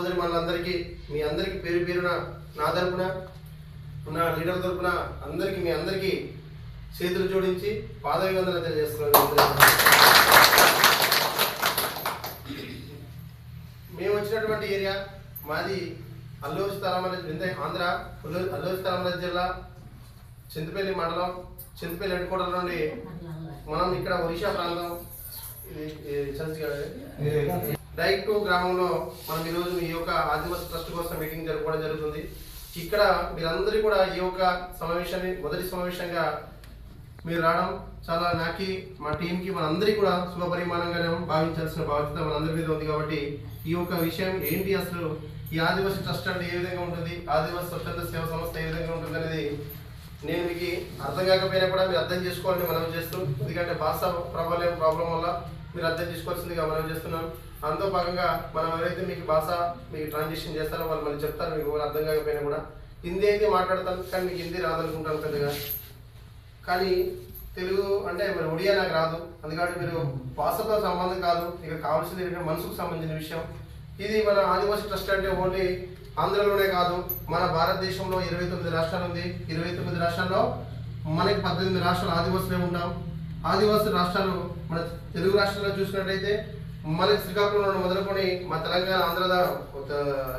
సోదరి మనందరికీ మీ అందరికీ పేరు పేరున నా తరపున నా లీడర్ తరపున అందరికీ మీ అందరికీ చేతులు జోడించి పాదవివందన తెలియజేస్తున్నాను. మేము వచ్చినటువంటి ఏరియా మాది అల్లూరు స్థలమల ఆంధ్ర అల్లూరు అల్లూరు స్థలమల జిల్లా చింతపల్లి మండలం చింతపల్లి హెడ్కోటల నుండి మనం ఇక్కడ ఒరిషా ప్రాంతం ఇది ఇది చర్చి డైరెక్ట్ గ్రామంలో మనం ఈరోజు ఈ యొక్క ఆదివాసీ ట్రస్ట్ కోసం మీటింగ్ జరుపుకోవడం జరుగుతుంది. ఇక్కడ మీరందరూ కూడా ఈ యొక్క సమావేశాన్ని మొదటి సమావేశంగా మీరు రావడం చాలా నాకి మా టీంకి మనందరికీ కూడా శుభపరిమాణంగానే భావించాల్సిన బాధ్యత మనందరి మీద ఉంది కాబట్టి ఈ యొక్క విషయం ఏంటి అసలు? ఈ ఆదివాసీ ట్రస్ట్ అంటే ఏ విధంగా ఉంటుంది? ఆదివాసీ స్వచ్ఛంద సేవ సంస్థ ఏ విధంగా ఉంటుంది అనేది నేను మీకు అర్థం కాకపోయినా కూడా మీరు అర్థం చేసుకోవాలని మనం చేస్తూ ఎందుకంటే భాష ప్రాబ్లం ప్రాబ్లం వల్ల మీరు అర్థం చేసుకోవాల్సిందిగా మనం చేస్తున్నాం అందులో భాగంగా మనం ఎవరైతే మీకు భాష మీకు ట్రాన్సాక్షన్ చేస్తారో వాళ్ళు మళ్ళీ చెప్తారు మీకు అర్థం కాకపోయినా కూడా. హిందీ అయితే మాట్లాడతాను కానీ మీకు హిందీ రాదనుకుంటాను పెద్దగా. కానీ తెలుగు అంటే మరి ఒడియా నాకు రాదు. అందుకని మీరు భాషతో సంబంధం కాదు ఇక్కడ కావాల్సింది ఏంటంటే మనసుకు సంబంధించిన విషయం. ఇది మన ఆదివాసీ ట్రస్ట్ అంటే ఓన్లీ ఆంధ్రలోనే కాదు మన భారతదేశంలో ఇరవై తొమ్మిది రాష్ట్రాలు ఉంది. ఇరవై తొమ్మిది రాష్ట్రాల్లో మనకి పద్దెనిమిది రాష్ట్రాలు ఆదివాసులే ఉంటాం. ఆదివాసీ రాష్ట్రాలు మన తెలుగు రాష్ట్రాల్లో చూసినట్టయితే మనకి శ్రీకాకుళం మొదలుకొని మా తెలంగాణ ఆంధ్ర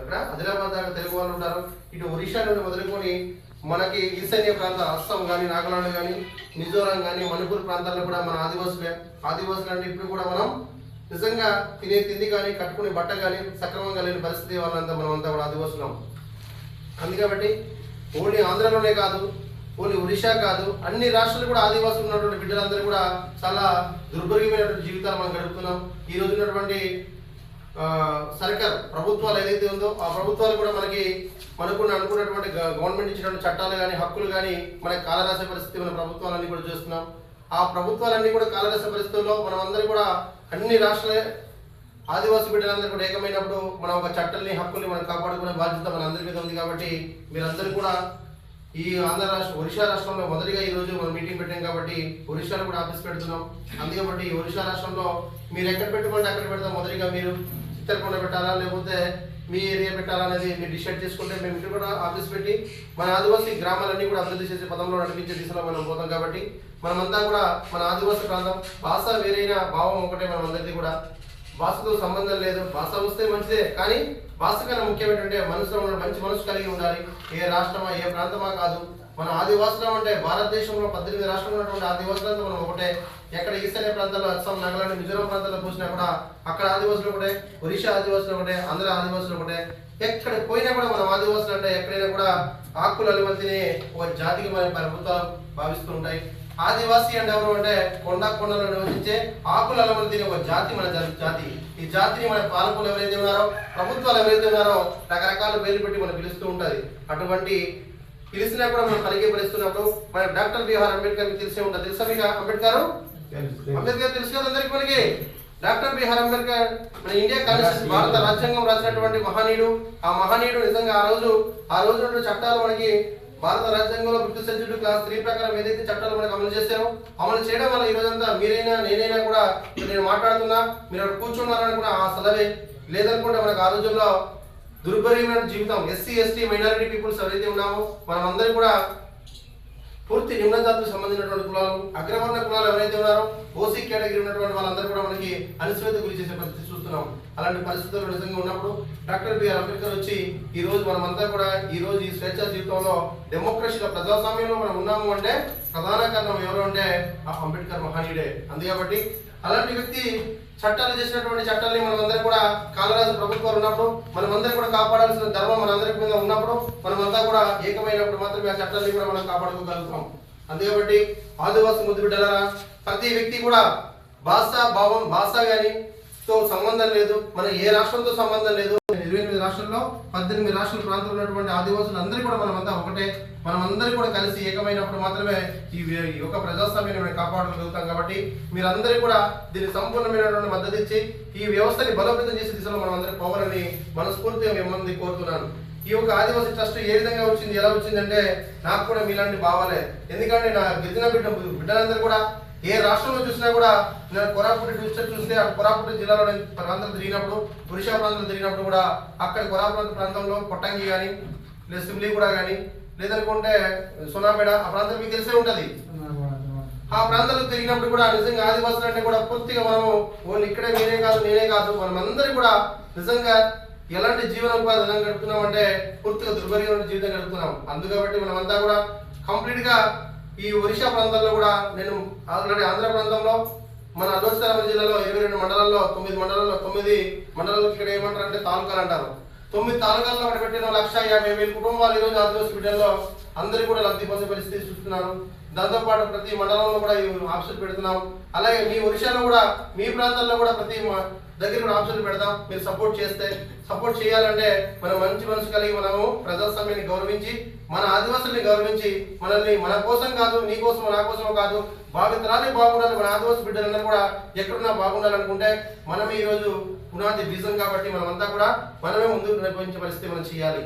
ఇక్కడ ఆదిలాబాద్ దాకా తెలుగు వాళ్ళు ఉంటారు. ఇటు ఒరిస్సా నుండి మొదలుకొని మనకి ఈశాన్య ప్రాంత అస్సాం కానీ నాగాలాండ్ కానీ మిజోరాం కానీ మణిపూర్ ప్రాంతాల్లో కూడా మన ఆదివాసులే. ఆదివాసులు అంటే ఇప్పుడు కూడా మనం నిజంగా తినే తిండి కానీ కట్టుకునే బట్ట కానీ సక్రమంగా లేని పరిస్థితి వాళ్ళంతా మనం అంతా కూడా ఆదివాసులం. అందుకబట్టి ఓన్లీ ఆంధ్రలోనే కాదు ఓన్లీ ఒడిశా కాదు అన్ని రాష్ట్రాలు కూడా ఆదివాసులు ఉన్నటువంటి బిడ్డలందరూ కూడా చాలా దుర్భర్గమైనటువంటి జీవితాలు మనం గడుపుతున్నాం. ఈ రోజు ఉన్నటువంటి సర్కార్ ప్రభుత్వాలు ఏదైతే ఉందో ఆ ప్రభుత్వాలు కూడా మనకి మనకు అనుకున్నటువంటి గవర్నమెంట్ ఇచ్చినటువంటి చట్టాలు కానీ హక్కులు కానీ మనకి కాలరాసే పరిస్థితి మన ప్రభుత్వాలన్నీ కూడా చూస్తున్నాం. ఆ ప్రభుత్వాలన్నీ కూడా కాలరాసే పరిస్థితుల్లో మనం అందరూ కూడా అన్ని రాష్ట్రాలే ఆదివాసీ బిడ్డలందరూ కూడా ఏకమైనప్పుడు మనం ఒక చట్టాలని హక్కుల్ని మనం కాపాడుకునే బాధ్యత మన అందరి మీద ఉంది కాబట్టి మీరందరూ కూడా ఈ ఆంధ్ర రాష్ట్ర ఒరిషా రాష్ట్రంలో మొదటిగా ఈ రోజు మనం మీటింగ్ పెట్టాం కాబట్టి ఒరిషాలో కూడా ఆఫీస్ పెడుతున్నాం. అందుకబట్టి ఈ ఒరిషా రాష్ట్రంలో మీరు ఎక్కడ పెట్టుకుంటే అక్కడ పెడతాం మొదటిగా మీరు. చిత్తరకొండ పెట్టాలా? లేకపోతే మీ ఏరియా పెట్టాలా అనేది మీరు డిసైడ్ చేసుకుంటే మేము ఇక్కడ కూడా ఆఫీస్ పెట్టి మన ఆదివాసీ గ్రామాలన్నీ కూడా అభివృద్ధి చేసే పదంలో నడిపించే దిశలో మనం పోతాం కాబట్టి మనమంతా కూడా మన ఆదివాసీ ప్రాంతం భాష వేరైన భావం ఒకటే మనం అందరిది కూడా. భాషతో సంబంధం లేదు. భాష వస్తే మంచిదే కానీ భాష కన్నా ముఖ్యమైనటువంటి మనసులో ఉన్న మంచి మనసు కలిగి ఉండాలి. ఏ రాష్ట్రమా ఏ ప్రాంతమా కాదు. మన ఆదివాసులం అంటే భారతదేశంలో పద్దెనిమిది రాష్ట్రంలో ఉన్నటువంటి ఆదివాసులంతా మనం ఒకటే. ఎక్కడ ఈశాన్య ప్రాంతాల్లో అస్సాం నాగాలాండ్ మిజోరాం ప్రాంతాల్లో చూసినా కూడా అక్కడ ఆదివాసులు ఒకటే ఒరిషా ఆదివాసులు ఒకటే ఆంధ్ర ఆదివాసులు ఒకటే. ఎక్కడ పోయినా కూడా మనం ఆదివాసులు అంటే ఎక్కడైనా కూడా ఆకులు అనుమతిని ఒక జాతికి మన ప్రభుత్వాలు భావిస్తూ ఉంటాయి. ఆదివాసి అంటే ఎవరు అంటే కొండ కొండలో నివసించే ఆకుల అలమంతిని ఒక జాతి మన జాతి. ఈ జాతిని మన పాలకులు ఎవరైతే ఉన్నారో ప్రభుత్వాలు ఎవరైతే ఉన్నారో రకరకాల పేర్లు పెట్టి మనం పిలుస్తూ ఉంటది. అటువంటి పిలిచినా కూడా మనం పలికే పరిస్తున్నప్పుడు మన డాక్టర్ బిఆర్ అంబేద్కర్ తెలిసే ఉంటుంది. తెలుసా మీకు అంబేద్కర్? అంబేద్కర్ తెలుసు కదా అందరికి మనకి? డాక్టర్ బిఆర్ అంబేద్కర్ మన ఇండియా కాన్స్టిట్యూషన్ భారత రాజ్యాంగం రాసినటువంటి మహనీయుడు. ఆ మహనీయుడు నిజంగా ఆ రోజు ఆ రోజు చట్టాలు మనకి భారత రాజ్యాంగంలో ఫిఫ్త్ సెంచురీ క్లాస్ త్రీ ప్రకారం ఏదైతే చట్టాలు మనకు అమలు చేశారో అమలు చేయడం వల్ల ఈ రోజంతా మీరైనా నేనైనా కూడా నేను మాట్లాడుతున్నా మీరు అక్కడ కూర్చున్నారని కూడా ఆ సెలవే. లేదనుకుంటే మనకు ఆ రోజుల్లో దుర్భరమైన జీవితం. ఎస్సీ ఎస్టీ మైనారిటీ పీపుల్స్ ఎవరైతే ఉన్నామో మనం అందరం కూడా పూర్తి నిమ్న జాతులకు సంబంధించినటువంటి కులాలు అగ్రవర్ణ కులాలు ఎవరైతే ఉన్నారో ఓసీ కేటగిరీ ఉన్నటువంటి వాళ్ళందరూ కూడా మనకి అనిశ్చిత గురి చేసే పరిస్థితి చూస్తున్నాం. అలాంటి పరిస్థితుల్లో నిజంగా ఉన్నప్పుడు డాక్టర్ బిఆర్ అంబేద్కర్ వచ్చి ఈ రోజు మనమంతా కూడా ఈ రోజు ఈ స్వేచ్ఛ జీవితంలో డెమోక్రసీలో ప్రజాస్వామ్యంలో మనం ఉన్నాము అంటే ప్రధాన కారణం ఎవరు అంటే ఆ అంబేద్కర్ మహనీయుడే. అందుకబట్టి అలాంటి వ్యక్తి చట్టాలు చేసినటువంటి చట్టాలని మనమందరం కూడా కాలరాజు ప్రభుత్వాలు ఉన్నప్పుడు మనమందరం కూడా కాపాడాల్సిన ధర్మం మనందరి మీద ఉన్నప్పుడు మనమంతా కూడా ఏకమైనప్పుడు మాత్రమే ఆ చట్టాలని కూడా మనం కాపాడుకోగలుగుతాం. అందుకబట్టి ఆదివాసి ముద్దు బిడ్డలారా ప్రతి వ్యక్తి కూడా భాష భావం భాష కానీ తో సంబంధం లేదు మన ఏ రాష్ట్రంతో సంబంధం లేదు ఇరవై ఎనిమిది రాష్ట్రాల్లో పద్దెనిమిది రాష్ట్రాల ప్రాంతంలో ఉన్నటువంటి ఆదివాసులు అందరూ కూడా మనమంతా ఒకటే మనమందరూ కూడా కలిసి ఏకమైనప్పుడు మాత్రమే ఈ యొక్క ప్రజాస్వామ్యాన్ని కాపాడగలుగుతాం కాబట్టి మీరందరూ కూడా దీనికి సంపూర్ణమైనటువంటి మద్దతు ఇచ్చి ఈ వ్యవస్థని బలోపేతం చేసే దిశలో మనం అందరూ పోవాలని మనస్ఫూర్తిగా మిమ్మల్ని కోరుతున్నాను. ఈ యొక్క ఆదివాసీ ట్రస్ట్ ఏ విధంగా వచ్చింది ఎలా వచ్చిందంటే నాకు కూడా మీలాంటి భావాలే. ఎందుకంటే నా గిరిజన బిడ్డ బిడ్డలందరూ కూడా ఏ రాష్ట్రంలో చూసినా కూడా నేను కొరాపుటి డిస్ట్రిక్ట్ చూస్తే ఆ కొరాపుటి జిల్లాలో ప్రాంతం తిరిగినప్పుడు ఒరిషా ప్రాంతం తిరిగినప్పుడు కూడా అక్కడ కొరాపురం ప్రాంతంలో కొట్టంగి కానీ లేదా సిమ్లీగూడ కానీ లేదనుకుంటే సోనాపేట ఆ ప్రాంతం మీకు తెలిసే ఉంటుంది. ఆ ప్రాంతంలో తిరిగినప్పుడు కూడా నిజంగా ఆదివాసులు అంటే కూడా పూర్తిగా మనము ఓన్లీ ఇక్కడే నేనే కాదు నేనే కాదు మనమందరం కూడా నిజంగా ఎలాంటి జీవనోపాధి విధంగా గడుపుతున్నాం అంటే పూర్తిగా దుర్భర్యమైన జీవితం గడుపుతున్నాం. అందుకబట్టి మనమంతా కూడా కంప్లీట్గా ఈ ఒరిషా ప్రాంతాల్లో కూడా నేను ఆల్రెడీ ఆంధ్ర ప్రాంతంలో మన అల్వస్థానం జిల్లాలో ఇరవై రెండు మండలాల్లో తొమ్మిది మండలాల్లో తొమ్మిది మండలాలకు ఇక్కడ ఏమంటారు అంటే తాలూకాలు అంటారు. తొమ్మిది తాలూకాల్లో అక్కడ పెట్టిన లక్ష యాభై వేల కుటుంబాలు ఈరోజు ఆదివాసీ బిడ్డల్లో అందరూ కూడా లబ్ధి పొందే పరిస్థితి చూస్తున్నారు. దాంతోపాటు ప్రతి మండలంలో కూడా ఈ ఆఫీసులు పెడుతున్నాం. అలాగే మీ ఒరిషాలో కూడా మీ ప్రాంతాల్లో కూడా ప్రతి దగ్గర కూడా ఆప్షన్లు పెడతాం మీరు సపోర్ట్ చేస్తే సపోర్ట్ చేయాలంటే మనం మంచి మనసు కలిగి మనము ప్రజాస్వామ్యాన్ని గౌరవించి మన ఆదివాసుల్ని గౌరవించి మనల్ని మన కోసం కాదు నీ కోసం నా కోసం కాదు భావితరాలే బాగుండాలి మన ఆదివాసి బిడ్డలందరూ కూడా ఎక్కడున్నా బాగుండాలనుకుంటే మనమే ఈ రోజు పునాది బీజం కాబట్టి మనమంతా కూడా మనమే ముందుకు నడిపించే పరిస్థితి మనం చేయాలి.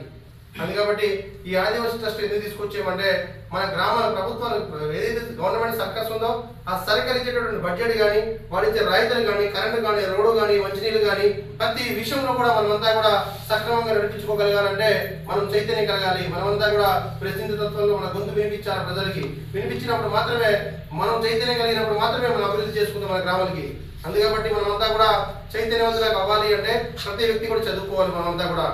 అది కాబట్టి ఈ ఆదివాసీ ట్రస్ట్ ఎందుకు తీసుకొచ్చామంటే మన గ్రామాల ప్రభుత్వాలు ఏదైతే గవర్నమెంట్ సర్కస్ ఉందో ఆ సర్కార్ ఇచ్చేటటువంటి బడ్జెట్ కానీ వాళ్ళిచ్చే రైతులు రాయితీలు కానీ కరెంటు కానీ రోడ్డు కానీ మంచినీళ్ళు కానీ ప్రతి విషయంలో కూడా మనమంతా కూడా సక్రమంగా నడిపించుకోగలగాలంటే మనం చైతన్యం కలగాలి. మనమంతా కూడా ప్రశ్నించ తత్వంలో మన గొంతు వినిపించాలి ప్రజలకి. వినిపించినప్పుడు మాత్రమే మనం చైతన్యం కలిగినప్పుడు మాత్రమే మనం అభివృద్ధి చేసుకుంటాం మన గ్రామాలకి అందుకబట్టి మనమంతా కూడా చైతన్యవంతులకు అవ్వాలి అంటే ప్రతి వ్యక్తి కూడా చదువుకోవాలి మనమంతా కూడా.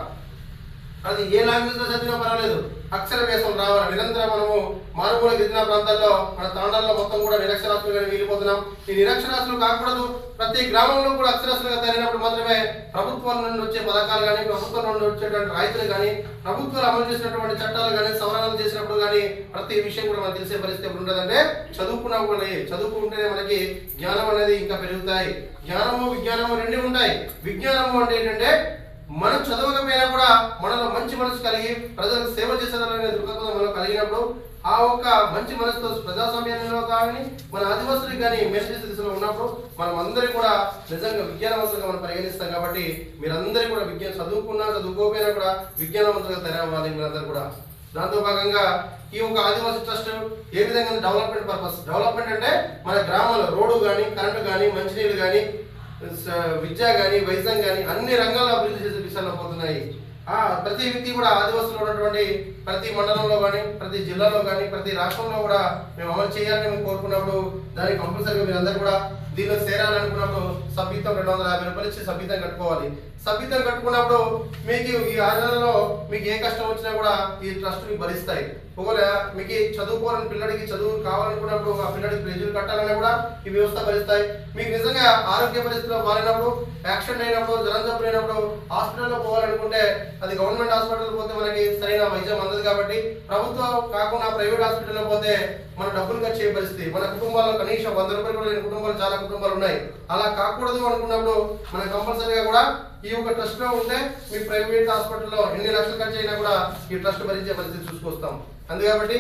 అది ఏ లాంగ్వేజ్లో చదివినా పర్వాలేదు. అక్షర రావాలి నిరంతరం మనము మారుమూల గిరిజన ప్రాంతాల్లో మన తాండాల్లో మొత్తం కూడా నిరక్షరాస్తులుగా వెళ్ళిపోతున్నాం ఈ నిరక్షరాస్తులు కాకూడదు. ప్రతి గ్రామంలో కూడా అక్షరాస్తులుగా తగినప్పుడు మాత్రమే ప్రభుత్వం నుండి వచ్చే పథకాలు కానీ ప్రభుత్వం నుండి వచ్చేటువంటి రాయితులు కానీ ప్రభుత్వాలు అమలు చేసినటువంటి చట్టాలు కానీ సవరణలు చేసినప్పుడు కానీ ప్రతి విషయం కూడా మనకు తెలిసే పరిస్థితి ఎప్పుడు ఉంటుందంటే చదువుకున్నాం కూడా చదువుకుంటేనే మనకి జ్ఞానం అనేది ఇంకా పెరుగుతాయి. జ్ఞానము విజ్ఞానము రెండు ఉంటాయి. విజ్ఞానము అంటే ఏంటంటే మనం చదవకపోయినా కూడా మనలో మంచి మనసు కలిగి ప్రజలకు సేవ చేసేదాలనే దృక్పథం మనం కలిగినప్పుడు ఆ ఒక్క మంచి మనసుతో ప్రజాస్వామ్యంలో కానీ మన ఆదివాసులకు కానీ మేలు దిశలో ఉన్నప్పుడు మనం అందరూ కూడా నిజంగా విజ్ఞానవంతులుగా మనం పరిగణిస్తాం కాబట్టి మీరందరూ కూడా విజ్ఞానం చదువుకున్నా చదువుకోకపోయినా కూడా విజ్ఞానవంతులుగా తయారవ్వాలి మీరందరూ కూడా. దాంతో భాగంగా ఈ యొక్క ఆదివాసీ ట్రస్ట్ ఏ విధంగా డెవలప్మెంట్ పర్పస్? డెవలప్మెంట్ అంటే మన గ్రామంలో రోడ్డు కానీ కరెంటు కానీ మంచినీళ్ళు కానీ విద్య కానీ వైద్యం కానీ అన్ని రంగాల్లో అభివృద్ధి చేసే విషయాల్లో పోతున్నాయి. ఆ ప్రతి వ్యక్తి కూడా ఆదివాసులు ఉన్నటువంటి ప్రతి మండలంలో కానీ ప్రతి జిల్లాలో కానీ ప్రతి రాష్ట్రంలో కూడా మేము అమలు చేయాలని మేము కోరుకున్నప్పుడు దానికి కంపల్సరీగా మీరు కూడా దీనిలో చేరాలనుకున్నప్పుడు సభ్యతం రెండు వందల యాభై రూపాయలు ఇచ్చి సభ్యతం కట్టుకోవాలి. సభ్యతం కట్టుకున్నప్పుడు మీకు ఈ ఆరు మీకు ఏ కష్టం వచ్చినా కూడా ఈ ట్రస్ట్ మీకు భరిస్తాయి. ఒకవేళ మీకు చదువుకోవాలని పిల్లడికి చదువు కావాలనుకున్నప్పుడు ఆ పిల్లడికి ప్రెజర్ కట్టాలన్నా కూడా ఈ వ్యవస్థ భరిస్తాయి. మీకు నిజంగా ఆరోగ్య పరిస్థితిలో మారినప్పుడు యాక్సిడెంట్ అయినప్పుడు జ్వరం జబ్బు అయినప్పుడు హాస్పిటల్లో పోవాలనుకుంటే అది గవర్నమెంట్ హాస్పిటల్ పోతే మనకి సరైన వైద్యం అందదు కాబట్టి ప్రభుత్వం కాకుండా ప్రైవేట్ హాస్పిటల్లో పోతే మన డబ్బులు ఖర్చు పరిస్థితి. మన కుటుంబాల్లో కనీసం వంద రూపాయలు కూడా లేని కుటుంబాలు చాలా కుటుంబాలు ఉన్నాయి. అలా కాకూడదు అనుకున్నప్పుడు మనం కంపల్సరీగా కూడా ఈ యొక్క ట్రస్ట్లో ఉంటే మీ ప్రైవేట్ హాస్పిటల్లో ఎన్ని లక్షలు ఖర్చు అయినా కూడా ఈ ట్రస్ట్ భరించే పరిస్థితి చూసుకొస్తాం. అందుకబట్టి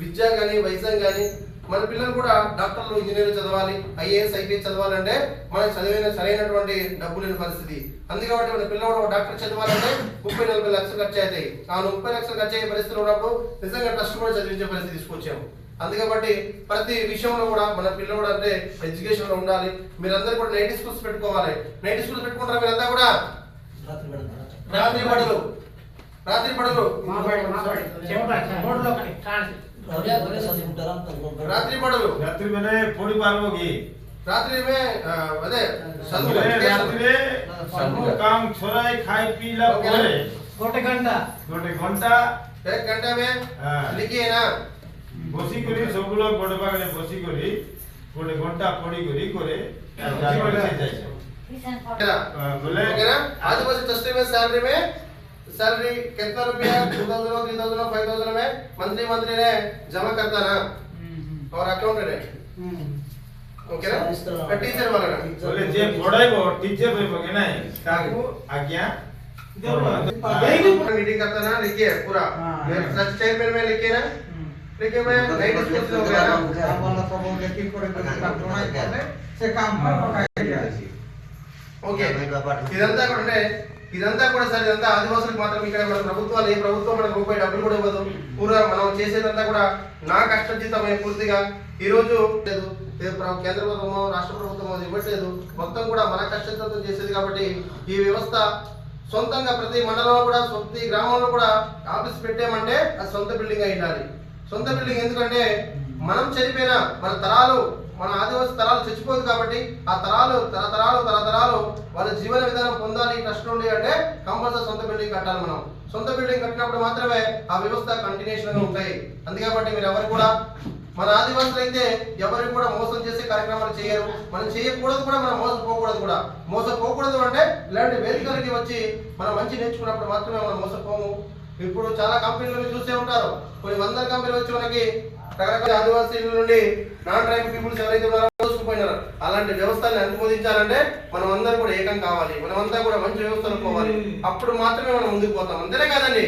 విద్య కానీ వైద్యం కానీ మన పిల్లలు కూడా డాక్టర్లు ఇంజనీర్లు చదవాలి ఐఏఎస్ ఐపీఎస్ చదవాలంటే మనకి చదివిన సరైనటువంటి డబ్బు లేని పరిస్థితి. అందుకే మన పిల్లవాడు ఒక డాక్టర్ చదవాలంటే ముప్పై నలభై లక్షలు ఖర్చు అవుతాయి. ఆ ముప్పై లక్షలు ఖర్చు అయ్యే పరిస్థితులు ఉన్నప్పుడు నిజంగా ట్రస్ట్ కూడా చదివించే పరిస్థితి తీసుకొచ్చాము. అందుకబట్టి ప్రతి విషయంలో కూడా మన పిల్లవాడు అంటే ఎడ్యుకేషన్లో ఉండాలి. మీరందరూ కూడా నైట్ స్కూల్స్ పెట్టుకోవాలి. నైట్ స్కూల్స్ పెట్టుకుంటారా మీరంతా కూడా? రాత్రి పడులు రాత్రి పడులు రాత్రి పడులు రాత్రి పొడి పాల్గొగి रात्रि में अरे रात्रि में सब काम छोराए खाए पी ला गोटे घंटा বসি করি সবগুলো গোটে পাগলে বসি করি গোটে ঘন্টা পড়ি করি করে যাই যাই क्या बोले ओके ना आदिवासी ट्रस्ट में सैलरी में सैलरी कितना रुपया two thousand three thousand five thousand में मंथली मंथली ने जमा करता ना और अकाउंट है ओके ना टीचर वाला ना बोले जे पढ़ाइबो टीचर रहबो के नहीं ताकू आज्ञा मीटिंग करता ना लिखिए पूरा हाँ। ट्रस्ट चेयरमैन में लिखिए ना ఓకే ఇదంతా కూడా అంటే ఇదంతా కూడా సరే ఇదంతా ఆదివాసులకు మాత్రం ఇక్కడ మన ప్రభుత్వాలు ఏ ప్రభుత్వం మనకు రూపాయి డబ్బులు కూడా ఇవ్వదు పూర్వ మనం చేసేదంతా కూడా నా కష్టజీతమే పూర్తిగా ఈరోజు లేదు కేంద్ర ప్రభుత్వమో రాష్ట్ర ప్రభుత్వమో ఇవ్వట్లేదు మొత్తం కూడా మన కష్టజీతంతో చేసేది కాబట్టి ఈ వ్యవస్థ సొంతంగా ప్రతి మండలంలో కూడా ప్రతి గ్రామంలో కూడా ఆఫీస్ పెట్టామంటే అది సొంత బిల్డింగ్ అయ్యాలి సొంత బిల్డింగ్ ఎందుకంటే మనం చనిపోయినా మన తరాలు మన ఆదివాసీ తరాలు చచ్చిపోదు కాబట్టి ఆ తరాలు తరతరాలు తరతరాలు వాళ్ళ జీవన విధానం పొందాలి ట్రస్ట్ నుండి అంటే కంపల్సరీ సొంత బిల్డింగ్ కట్టాలి మనం. సొంత బిల్డింగ్ కట్టినప్పుడు మాత్రమే ఆ వ్యవస్థ కంటిన్యూషన్గా ఉంటాయి. అందుకే మీరు ఎవరు కూడా మన ఆదివాసులు అయితే ఎవరికి కూడా మోసం చేసే కార్యక్రమాలు చేయరు. మనం చేయకూడదు కూడా మనం మోసపోకూడదు కూడా. మోసపోకూడదు అంటే ఇలాంటి వేదికలకి వచ్చి మనం మంచి నేర్చుకున్నప్పుడు మాత్రమే మనం మోసపోము. ఇప్పుడు చాలా కంపెనీలు చూసే ఉంటారు. కొన్ని వందల కంపెనీలు వచ్చి మనకి రకరకాల ఆదివాసీల నుండి నాన్ ట్రైబల్ పీపుల్స్ ఎవరైతే ఉన్నారో చూసుకుపోయినారు అలాంటి వ్యవస్థని అనుమోదించాలంటే మనం అందరూ కూడా ఏకం కావాలి. మనం అంతా కూడా మంచి వ్యవస్థలు పోవాలి అప్పుడు మాత్రమే మనం ముందుకు పోతాం. అంతేనే కాదండి?